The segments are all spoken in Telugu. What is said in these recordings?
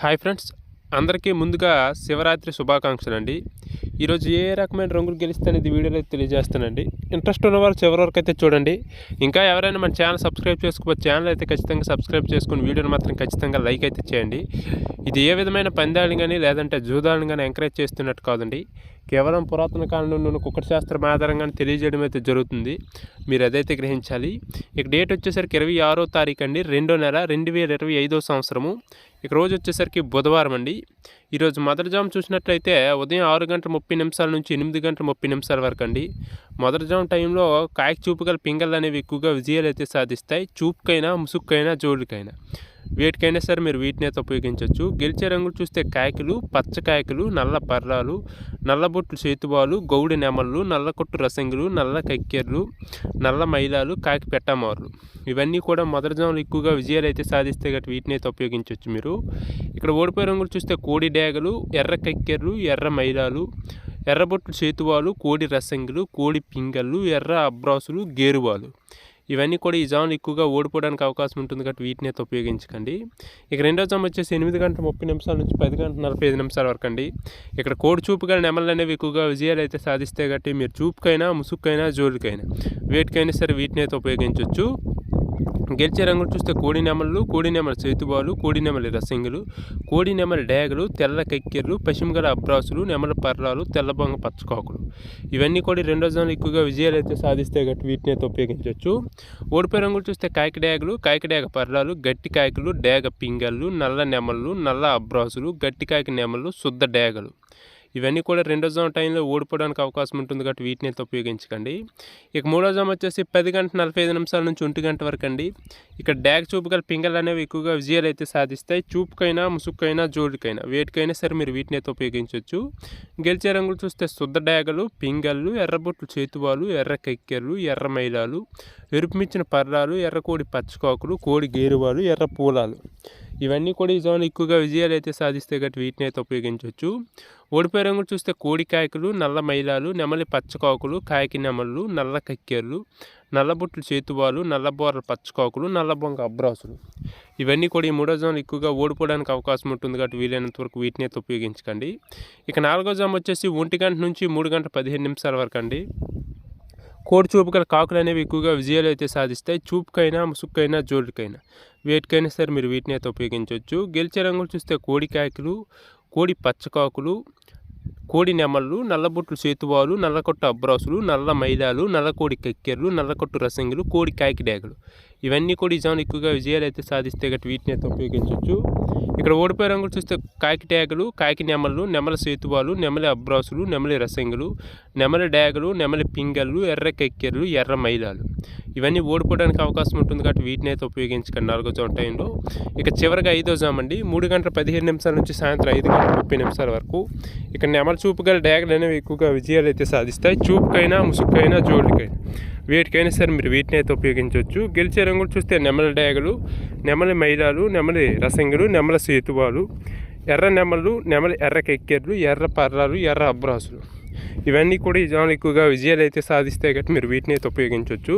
హాయ్ ఫ్రెండ్స్ అందరికీ ముందుగా శివరాత్రి శుభాకాంక్షలు అండి ఈరోజు ఏ రకమైన రంగులు గెలుస్తానేది వీడియోలో తెలియజేస్తానండి. ఇంట్రెస్ట్ ఉన్న చివరి వరకు అయితే చూడండి. ఇంకా ఎవరైనా మన ఛానల్ సబ్స్క్రైబ్ చేసుకోవచ్చు ఛానల్ అయితే ఖచ్చితంగా సబ్స్క్రైబ్ చేసుకుని వీడియోని మాత్రం ఖచ్చితంగా లైక్ అయితే చేయండి. ఇది ఏ విధమైన పందాలను కానీ లేదంటే జూదాలను కానీ ఎంకరేజ్ చేస్తున్నట్టు కాదండి. కేవలం పురాతన కాలంలో ఉన్న కుక్కటి శాస్త్రం ఆధారంగానే తెలియజేయడం అయితే జరుగుతుంది. మీరు అదైతే గ్రహించాలి ఇక డేట్ వచ్చేసరికి ఇరవై ఆరో తారీఖు అండి రెండో నెల రెండు వేల ఇరవై ఐదో సంవత్సరము. ఇక రోజు వచ్చేసరికి బుధవారం అండి. ఈరోజు మొదటి జామ్ చూసినట్లయితే ఉదయం ఆరు గంటల ముప్పై నిమిషాల నుంచి ఎనిమిది గంటల ముప్పై నిమిషాల వరకు అండి. మొదటి జామ్ టైంలో కాయకు చూపు గల పింగళ్ళు అనేవి ఎక్కువగా విజయాలు అయితే సాధిస్తాయి. చూపుకైనా ముసుక్కైనా జోలుకైనా వేటికైనా సరే మీరు వీటిని అయితే ఉపయోగించవచ్చు. గెలిచే రంగులు చూస్తే కాయకులు పచ్చ కాయకులు నల్ల పర్రాలు నల్లబొట్లు చేతుబాలు గౌడి నెమళ్ళు నల్ల కొట్టు రసంగులు నల్ల కక్కెర్లు నల్ల మైలాలు కాకి పెట్టమారులు. ఇవన్నీ కూడా మొదటి జాములు ఎక్కువగా విజయాలు అయితే సాధిస్తే గట్టి వీటిని అయితే ఉపయోగించవచ్చు మీరు. ఇక్కడ ఓడిపోయే రంగులు చూస్తే కోడి డేగలు ఎర్ర కక్కెర్లు ఎర్ర మైలాలు ఎర్రబొట్లు చేతువాలు కోడి రసంగులు కోడి పింగళ్ళు ఎర్ర అబ్రాసులు గేరువాలు. ఇవన్నీ కూడా ఈ జాములు ఎక్కువగా ఓడిపోవడానికి అవకాశం ఉంటుంది కాబట్టి వీటిని అయితే ఉపయోగించకండి. ఇక రెండో జామ్ వచ్చేసి ఎనిమిది గంటల ముప్పై నిమిషాల నుంచి పది గంటల నలభై ఐదు నిమిషాల వరకు అండి. ఇక్కడ కోడి చూపుగా నెమలు అనేవి ఎక్కువగా విజయాలు అయితే సాధిస్తే కాబట్టి మీరు చూపుకైనా ముసుక్కైనా జోలికైనా వేటికైనా సరే వీటిని అయితే ఉపయోగించవచ్చు గెలిచే రంగులు చూస్తే కోడి నెమలు కోడి నెమల చేతుబాలు కోడి రసింగులు కోడి నెమల డేగలు తెల్ల కక్కెర్లు పశ్చిమగల అబ్రాసులు నెమల పర్రాలు తెల్లబొంగ పచ్చకాకులు. ఇవన్నీ కూడా రెండో జోన్లు ఎక్కువగా విజయాలు అయితే సాధిస్తే గట్టి వీటిని అయితే ఉపయోగించవచ్చు. ఓడిపోయే రంగులు చూస్తే కాయక డేగలు కాయక పర్రాలు గట్టి కాయకులు డేగ పింగళ్ళు నల్ల నెమళ్ళు నల్ల అబ్రాసులు గట్టి కాయక నెమలు శుద్ధ డేగలు ఇవన్నీ కూడా రెండో జామ్ టైంలో ఓడిపోవడానికి అవకాశం ఉంటుంది కాబట్టి వీటిని అయితే ఉపయోగించకండి. ఇక మూడో జామ్ వచ్చేసి పది గంట నలభై ఐదు నిమిషాల నుంచి ఒంటి గంట వరకు అండి. ఇక్కడ డ్యాగ్ చూపు గల పింగళ్ళు అనేవి ఎక్కువగా విజయాలు అయితే సాధిస్తాయి. చూపుకైనా ముసుక్కైనా జోడికైనా వేటికైనా సరే మీరు వీటిని అయితే ఉపయోగించవచ్చు. గెలిచే రంగులు చూస్తే శుద్ధ డ్యాగలు పింగళ్ళు ఎర్రబొట్లు చేతువాలు ఎర్ర కెక్కెర్లు ఎర్ర మైలాలు ఎరుపుమిచ్చిన పర్రాలు ఎర్ర కోడి పచ్చకాకులు కోడి గేరువాలు ఎర్ర పూలాలు. ఇవన్నీ కూడా ఈ జోన్ ఎక్కువగా విజయాలు అయితే సాధిస్తే గట్టి వీటిని అయితే ఉపయోగించవచ్చు ఓడిపోయే రంగులు చూస్తే కోడి కాయకులు నల్ల మైలాలు నెమలి పచ్చకాకులు కాయకి నెమళ్ళు నల్ల కక్కెర్లు నల్లబుట్లు చేతువాలు నల్లబోర్ల పచ్చకాకులు నల్లబొంగ అబ్రాసులు. ఇవన్నీ కూడా ఈ మూడో జోన్లు ఎక్కువగా ఓడిపోవడానికి అవకాశం ఉంటుంది కాబట్టి వీలైనంత వరకు వీటిని అయితే ఉపయోగించకండి. ఇక నాలుగో జామ్ వచ్చేసి ఒంటి గంట నుంచి మూడు గంటల పదిహేను నిమిషాల వరకు అండి. కోడి చూపు గల కాకులు అనేవి ఎక్కువగా విజయాలు అయితే సాధిస్తాయి. చూపుకైనా ముసుక్కైనా జోడుకైనా. వేటికైనా సరే మీరు వీటిని అయితే ఉపయోగించవచ్చు. గెలిచే రంగులు చూస్తే కోడి కాకులు కోడి పచ్చకాకులు కోడి నెమళ్ళు నల్లబొట్లు చేతువాలు నల్లకొట్టు అబ్రాసులు నల్ల మైలాలు నల్లకోడి కెక్కెర్లు నల్లకొట్టు రసంగులు కోడి కాకిడాకులు డేగలు. ఇవన్నీ కూడా ఈ జాన్ ఎక్కువగా విజయాలు అయితే సాధిస్తే గట్టి వీటిని అయితే ఉపయోగించవచ్చు ఇక్కడ ఓడిపోయే రంగులు చూస్తే కాకి ట్యాగులు కాకి నెమలు నెమల సేతువాలు నెమలి అబ్రాసులు నెమలి రసంగులు నెమలి డ్యాగులు నెమలి పింగళ్ళు ఎర్ర కెక్కెర్లు ఎర్ర మైలాలు. ఇవన్నీ ఓడిపోవడానికి అవకాశం ఉంటుంది కాబట్టి వీటిని అయితే ఉపయోగించకండి నాలుగో జామ్ టైంలో. ఇక చివరిగా ఐదో జామ్ అండి. మూడు గంటల పదిహేను నిమిషాల నుంచి సాయంత్రం ఐదు గంటల ముప్పై నిమిషాల వరకు. ఇక్కడ నెమల చూపు గల డ్యాగులు అనేవి ఎక్కువగా విజయాలు అయితే సాధిస్తాయి. చూపుకైనా ముసుక్కైనా జోడికైనా వీటికైనా సరే మీరు వీటిని అయితే ఉపయోగించవచ్చు. గెలిచే రంగులు చూస్తే నెమల డేగలు నెమలి మైలాలు నెమలి రసంగులు నెమల సేతువాలు ఎర్ర నెమలు నెమలి ఎర్ర కెక్కెర్లు ఎర్ర పర్రాలు ఎర్ర అబ్రాసులు. ఇవన్నీ కూడా ఈ జాములు ఎక్కువగా విజయాలు అయితే సాధిస్తే కాబట్టి మీరు వీటిని అయితే ఉపయోగించవచ్చు.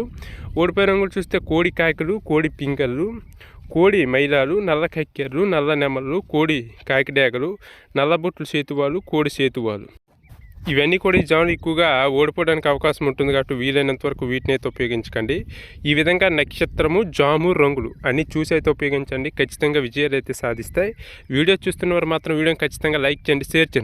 ఓడిపోయే రంగులు చూస్తే కోడి కాయకులు కోడి పింకళ్ళు కోడి మైలాలు నల్ల కక్కెర్లు నల్ల నెమళ్ళు కోడి కాకిడేగలు నల్లబొట్లు సేతువాలు కోడి సేతువాలు. ఇవన్నీ కూడా ఈ జాములు ఎక్కువగా ఓడిపోవడానికి అవకాశం ఉంటుంది కాబట్టి వీలైనంత వరకు వీటిని అయితే ఉపయోగించకండి. ఈ విధంగా నక్షత్రము జాము రంగులు అన్నీ చూసి అయితే ఉపయోగించండి. ఖచ్చితంగా విజయాలు అయితే సాధిస్తాయి. వీడియో చూస్తున్న వారు మాత్రం వీడియోని ఖచ్చితంగా లైక్ చేయండి షేర్ చేయండి.